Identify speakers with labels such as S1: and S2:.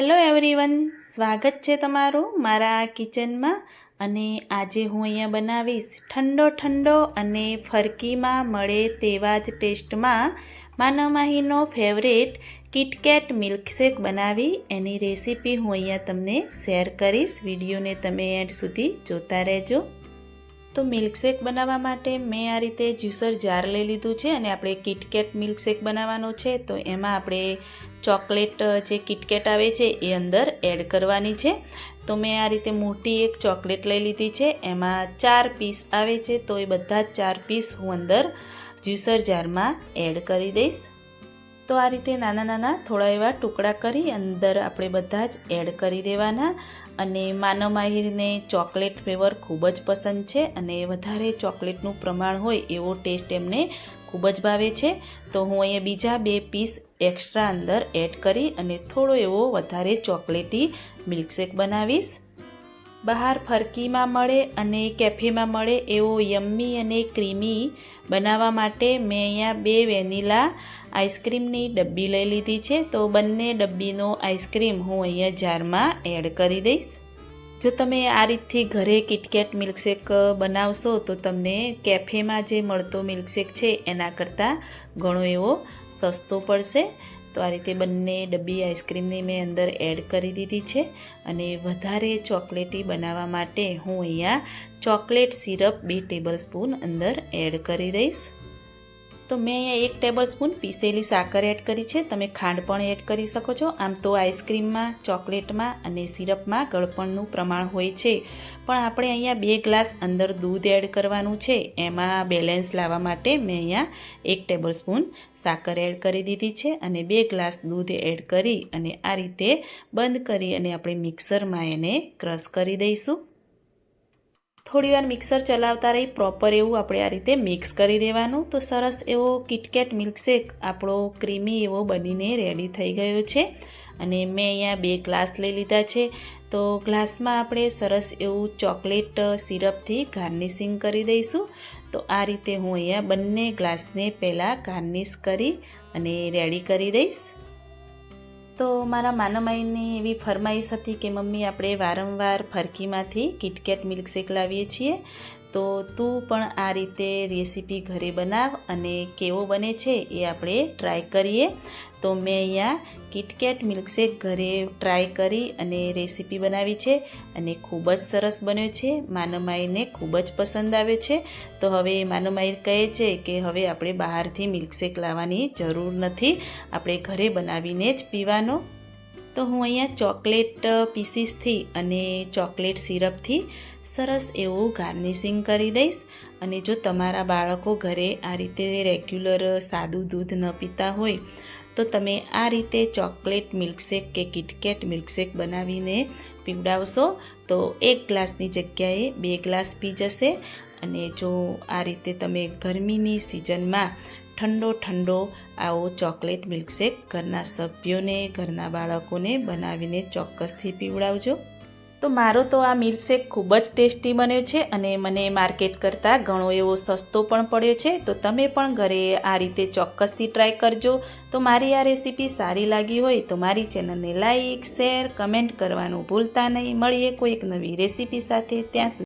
S1: Hello everyone સ્વાગત છે તમારું મારા કિચનમાં અને આજે હું અહીંયા બનાવીશ ઠંડો ઠંડો અને ફરકીમાં મળે તેવા જ ટેસ્ટમાં માનવમાહીનો ફેવરેટ કિટકેટ મિલ્કશેક બનાવી. એની રેસીપી હું અહીંયા તમને શેર કરીશ. વિડીયોને તમે એન્ડ સુધી જોતા રહેજો. તો મિલ્કશેક બનાવવા માટે મેં આ રીતે જ્યુસર જાર લઈ લીધું છે અને આપણે કિટકેટ મિલ્કશેક બનાવવાનો છે. તો એમાં આપણે ચોકલેટ જે કિટકેટ આવે છે એ અંદર એડ કરવાની છે. તો મેં આ રીતે મોટી એક ચોકલેટ લઈ લીધી છે. એમાં ચાર પીસ આવે છે. તો એ બધા જ ચાર પીસ હું અંદર જ્યુસર જારમાં એડ કરી દઈશ. તો આ રીતે નાના નાના થોડા એવા ટુકડા કરી અંદર આપણે બધા જ એડ કરી દેવાના. અને માનવ માહિરને ચોકલેટ ફ્લેવર ખૂબ જ પસંદ છે અને વધારે ચોકલેટનું પ્રમાણ હોય એવો ટેસ્ટ એમને ખૂબ જ ભાવે છે. તો હું અહીંયા બીજા બે પીસ એક્સ્ટ્રા અંદર એડ કરી અને થોડો એવો વધારે ચોકલેટી મિલ્કશેક બનાવીશ. બહાર ફરકીમાં મળે અને કેફેમાં મળે એવો યમ્મી અને ક્રીમી બનાવવા માટે મેં અહીંયા બે વેનીલા આઈસ્ક્રીમની ડબ્બી લઈ લીધી છે. તો બંને ડબ્બીનો આઈસ્ક્રીમ હું અહીંયા જારમાં એડ કરી દઈશ. જો તમે આ રીતથી ઘરે કિટકેટ મિલ્કશેક બનાવશો તો તમને કેફેમાં જે મળતો મિલ્કશેક છે એના કરતાં ઘણો એવો સસ્તો પડશે. તો આ રીતે બંને ડબ્બી આઈસ્ક્રીમની મેં અંદર એડ કરી દીધી છે અને વધારે ચોકલેટી બનાવવા માટે હું અહીંયા ચોકલેટ સિરપ બે ટેબલ સ્પૂન અંદર એડ કરી દઈશ. તો મેં અહીંયા એક ટેબલ સ્પૂન પીસેલી સાકર એડ કરી છે. તમે ખાંડ પણ એડ કરી શકો છો. આમ તો આઈસ્ક્રીમમાં, ચોકલેટમાં અને સિરપમાં ગળપણનું પ્રમાણ હોય છે. પણ આપણે અહીંયા બે ગ્લાસ અંદર દૂધ એડ કરવાનું છે. એમાં બેલેન્સ લાવવા માટે મેં અહીંયા એક ટેબલ સ્પૂન સાકર એડ કરી દીધી છે અને બે ગ્લાસ દૂધ એડ કરી અને આ રીતે બંધ કરી અને આપણે મિક્સરમાં એને ક્રશ કરી દઈશું. થોડી વાર મિક્સર ચલાવતા રહી પ્રોપર એવું આપણે આ રીતે મિક્સ કરી દેવાનું. તો સરસ એવો કિટકેટ મિલ્કશેક આપણો ક્રીમી એવો બનીને રેડી થઈ ગયો છે. અને મેં અહીંયા બે ગ્લાસ લઈ લીધા છે. તો ગ્લાસમાં આપણે સરસ એવું ચોકલેટ સિરપથી ગાર્નિશિંગ કરી દઈશું. તો આ રીતે હું અહીંયા બંને ગ્લાસને પહેલાં ગાર્નિશ કરી અને રેડી કરી દઈશ. તો મારા માનમાઈની એવી ફરમાઈશ હતી કે મમ્મી, આપણે વારંવાર ફરકીમાંથી કિટકેટ મિલ્કશેક લાવીએ છીએ. તો તું પણ આ રીતે રેસીપી ઘરે બનાવ અને કેવો બને છે એ આપણે ટ્રાય કરીએ. તો મેં અહીંયા કિટકેટ મિલ્કશેક ઘરે ટ્રાય કરી અને રેસીપી બનાવી છે અને ખૂબ જ સરસ બન્યો છે. માનમાઈને ખૂબ જ પસંદ આવ્યો છે. તો હવે માનમાઈ કહે છે કે હવે આપણે બહારથી મિલ્કશેક લાવવાની જરૂર નથી. આપણે ઘરે બનાવીને જ પીવાનો. તો હું અહીંયા ચોકલેટ પીસીસથી અને ચોકલેટ સિરપથી સરસ એવું ગાર્નિશિંગ કરી દઈશ. અને જો તમારા બાળકો ઘરે આ રીતે રેગ્યુલર સાદું દૂધ ન પીતા હોય, તો તમે આ રીતે ચોકલેટ મિલ્કશેક કે કિટકેટ મિલ્કશેક બનાવીને પીવડાવશો, તો એક ગ્લાસની જગ્યાએ બે ગ્લાસ પી જશે. અને જો આ રીતે તમે ગરમીની સિઝનમાં ઠંડો ઠંડો આવો ચોકલેટ મિલ્કશેક ઘરના સભ્યોને, ઘરના બાળકોને બનાવીને ચોક્કસથી પીવડાવજો. તો મારો તો આ મિલ્કશેક ખૂબ જ ટેસ્ટી બન્યો છે અને મને માર્કેટ કરતાં ઘણો એવો સસ્તો પણ પડ્યો છે. તો તમે પણ ઘરે આ રીતે ચોક્કસથી ટ્રાય કરજો. તો મારી આ રેસીપી સારી લાગી હોય તો મારી ચેનલને લાઇક શેર, કમેન્ટ કરવાનું ભૂલતા નહીં. મળીએ કોઈક નવી રેસીપી સાથે. ત્યાં